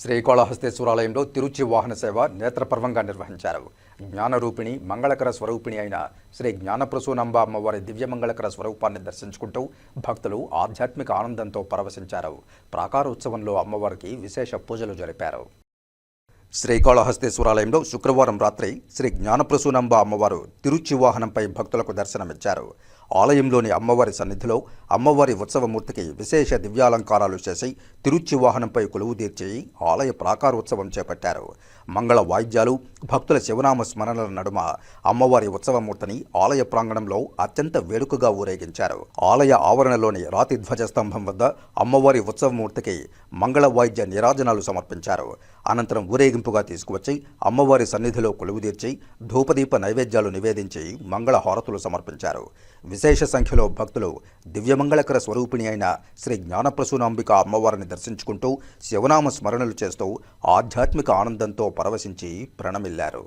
శ్రీకాళహస్తేశ్వరాలయంలో తిరుచి వాహన సేవ నేత్రపర్వంగా నిర్వహించారు. జ్ఞానరూపిణి మంగళకర స్వరూపిణి అయిన శ్రీ జ్ఞానప్రసూనంబ అమ్మవారి దివ్యమంగళకర స్వరూపాన్ని దర్శించుకుంటూ భక్తులు ఆధ్యాత్మిక ఆనందంతో పరవశించారు. ప్రాకారోత్సవంలో అమ్మవారికి విశేష పూజలు జరిపారు. శ్రీకాళహస్తేశ్వరాలయంలో శుక్రవారం రాత్రి శ్రీ జ్ఞానప్రసూనంబ అమ్మవారు తిరుచి వాహనంపై భక్తులకు దర్శనమిచ్చారు. ఆలయంలోని అమ్మవారి సన్నిధిలో అమ్మవారి ఉత్సవమూర్తికి విశేష దివ్యాలంకారాలు చేసి తిరుచి వాహనంపై కొలువు తీర్చి ఆలయ ప్రాకారోత్సవం చేపట్టారు. మంగళ వాయిద్యాలు భక్తుల శివనామ స్మరణల నడుమ అమ్మవారి ఉత్సవమూర్తిని ఆలయ ప్రాంగణంలో అత్యంత వేడుకగా ఊరేగించారు. ఆలయ ఆవరణలోని రాతి ధ్వజస్తంభం వద్ద అమ్మవారి ఉత్సవమూర్తికి మంగళ వాయిద్య నిరాజనాలు సమర్పించారు. అనంతరం ఊరేగింపుగా తీసుకువచ్చి అమ్మవారి సన్నిధిలో కొలువుదీర్చి ధూపదీప నైవేద్యాలు నివేదించి మంగళ హారతులు సమర్పించారు. విశేష సంఖ్యలో భక్తులు దివ్యమంగళకర స్వరూపిణి అయిన శ్రీ జ్ఞానప్రసూనాంబిక అమ్మవారిని దర్శించుకుంటూ శివనామ స్మరణలు చేస్తూ ఆధ్యాత్మిక ఆనందంతో పరవశించి ప్రణమిల్లారు.